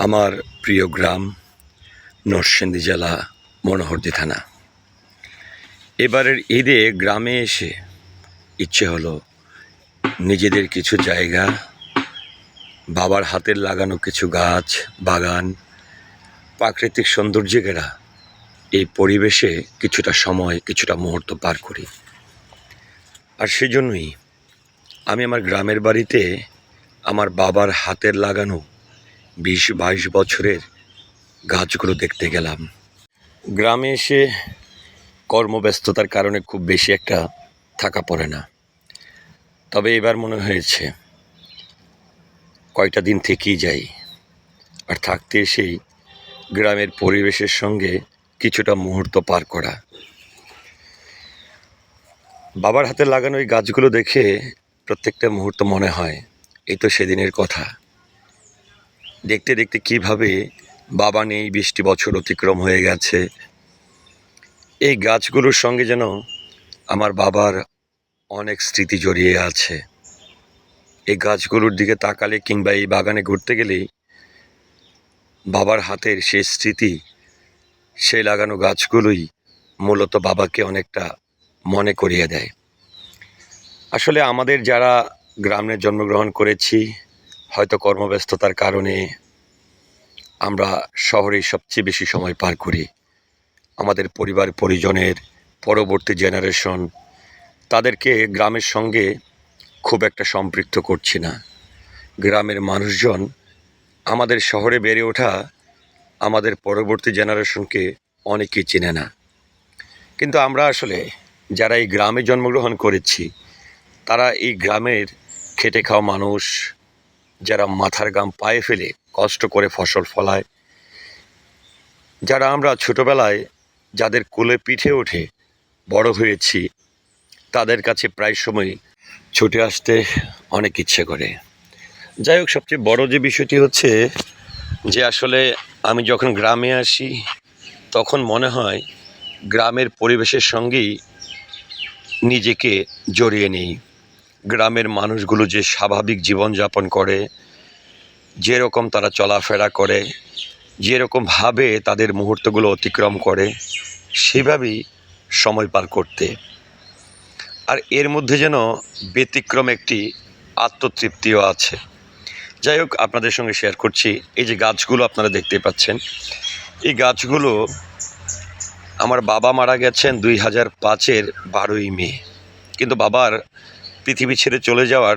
আমার প্রিয় গ্রাম, নরসিংদী জেলা, মনোহরদী থানা। এবারের ঈদে গ্রামে এসে ইচ্ছে হলো নিজেদের কিছু জায়গা, বাবার হাতের লাগানো কিছু গাছ, বাগান, প্রাকৃতিক সৌন্দর্যে ঘেরা এই পরিবেশে কিছুটা সময়, কিছুটা মুহূর্ত পার করি। আর সেজন্যই আমি আমার গ্রামের বাড়িতে আমার বাবার হাতের লাগানো বিশ, বাইশ বছরের গাছগুলো দেখতে গেলাম। গ্রামে এসে কর্মব্যস্ততার কারণে খুব বেশি একটা থাকা পড়ে না। তবে এবার মনে হয়েছে, কয়টা দিন থেকেই যাই। আর থাকতে এসেই গ্রামের পরিবেশের সঙ্গে কিছুটা মুহূর্ত পার করা। বাবার হাতে লাগানো এই গাছগুলো দেখে প্রত্যেকটা মুহূর্ত মনে হয়, এই তো সেদিনের কথা। দেখতে দেখতে কীভাবে বাবা নেই বৃষ্টি বছর অতিক্রম হয়ে গেছে। এই গাছগুলোর সঙ্গে যেন আমার বাবার অনেক স্মৃতি জড়িয়ে আছে। এই গাছগুলোর দিকে তাকালে কিংবা এই বাগানে ঘুরতে গেলেই বাবার হাতের সেই স্মৃতি, সেই লাগানো গাছগুলোই মূলত বাবাকে অনেকটা মনে করিয়ে দেয়। আসলে আমাদের যারা গ্রামে জন্মগ্রহণ করেছি হয়তো কর্মব্যস্ততার কারণে আমরা শহরে সবচেয়ে বেশি সময় পার করি। আমাদের পরিবার, পরিজনের পরবর্তী জেনারেশন তাদেরকে গ্রামের সঙ্গে খুব একটা সম্পৃক্ত করছি না। গ্রামের মানুষজন আমাদের শহরে বেড়ে ওঠা আমাদের পরবর্তী জেনারেশনকে অনেকেই চেনে না। কিন্তু আমরা আসলে যারা এই গ্রামে জন্মগ্রহণ করেছি, তারা এই গ্রামের খেটে খাওয়া মানুষ যারা মাথার গাম পায়ে ফেলে কষ্ট করে ফসল ফলায়, যারা আমরা ছোটোবেলায় যাদের কোলে পিঠে ওঠে বড় হয়েছি, তাদের কাছে প্রায় সময় ছুটে আসতে অনেক ইচ্ছে করে। যাই হোক, সবচেয়ে বড় যে বিষয়টি হচ্ছে যে আসলে আমি যখন গ্রামে আসি, তখন মনে হয় গ্রামের পরিবেশের সঙ্গেই নিজেকে জড়িয়ে নিই। গ্রামের মানুষগুলো যে স্বাভাবিক জীবনযাপন করে, যেরকম তারা চলাফেরা করে যেরকমভাবে তাদের মুহূর্তগুলো অতিক্রম করে, সেভাবেই সময় পার করতে। আর এর মধ্যে যেন ব্যতিক্রম একটি আত্মতৃপ্তিও আছে। যাই হোক, আপনাদের সঙ্গে শেয়ার করছি। এই যে গাছগুলো আপনারা দেখতে পাচ্ছেন, এই গাছগুলো আমার বাবা মারা গেছেন দুই হাজার পাঁচের বারোই মে। কিন্তু বাবার পৃথিবী ছেড়ে চলে যাওয়ার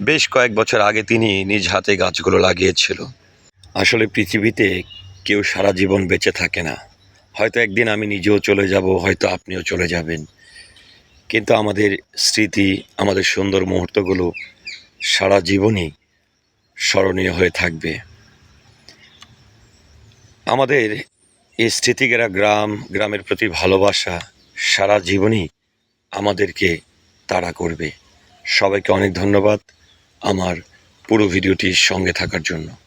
বেশ কয়েক বছর আগে তিনি নিজ হাতে গাছগুলো লাগিয়েছিল। আসলে পৃথিবীতে কেউ সারা জীবন বেঁচে থাকে না। হয়তো একদিন আমি নিজেও চলে যাব, হয়তো আপনিও চলে যাবেন। কিন্তু আমাদের স্মৃতি, আমাদের সুন্দর মুহূর্তগুলো সারা জীবনই স্মরণীয় হয়ে থাকবে। আমাদের এই স্মৃতিগেরা গ্রাম, গ্রামের প্রতি ভালোবাসা সারা জীবনই আমাদেরকে তাড়া করবে। সবাইকে অনেক ধন্যবাদ আমার পুরো ভিডিওটির সঙ্গে থাকার জন্য।